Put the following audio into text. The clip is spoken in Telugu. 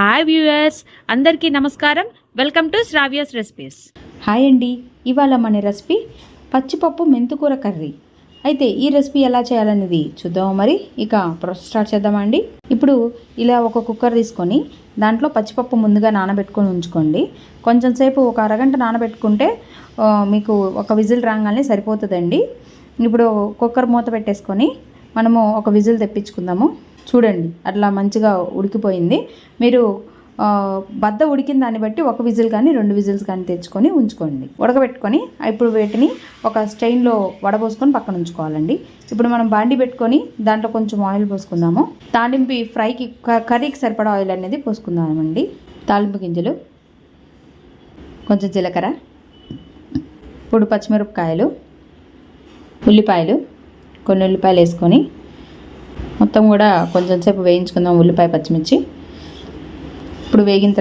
హాయ్ వ్యూయర్స్ అందరికీ నమస్కారం. Welcome to Shravya's recipes hi అండి ఇవాళ మన రెసిపీ పచ్చిపప్పు మెంతుకూర కర్రీ. అయితే ఈ రెసిపీ ఎలా చేయాలనేది చూద్దాము మరి? ఇక ప్రాసెస్ స్టార్ట్ చేద్దామండి ఇప్పుడు ఇలా ఒక కుక్కర్ తీసుకొని దాంట్లో పచ్చిపప్పు ముందుగా నానబెట్టుకొని ఉంచుకోండి. కొంచెం సేపు ఒక అరగంట నానబెట్టుకుంటే మీకు ఒక విజిల్ రాగానే సరిపోతుందండి. ఇప్పుడు కుక్కర్ మూత పెట్టేసుకొని మనము ఒక విజిల్ తెప్పించుకుందాము. చూడండి అట్లా మంచిగా ఉడికిపోయింది. మీరు బద్ద ఉడికిన దాన్ని బట్టి ఒక విజిల్ కానీ రెండు విజిల్స్ కానీ తెచ్చుకొని ఉంచుకోండి. ఉడకబెట్టుకొని ఇప్పుడు వీటిని ఒక స్టెయిన్లో వడబోసుకొని పక్కన ఉంచుకోవాలండి. ఇప్పుడు మనం బాండి పెట్టుకొని దాంట్లో కొంచెం ఆయిల్ పోసుకుందాము. తాలింపు ఫ్రైకి క- కర్రీకి సరిపడా ఆయిల్ అనేది పోసుకుందామండి. తాలింపు గింజలు కొంచెం జీలకర్ర ఇప్పుడు పచ్చిమిరపకాయలు ఉల్లిపాయలు కొన్ని ఉల్లిపాయలు వేసుకొని మొత్తం కూడా కొంచెం సేపు వేయించుకుందాం ఉల్లిపాయ పచ్చిమిర్చి. ఇప్పుడు వేగిన తర్వాత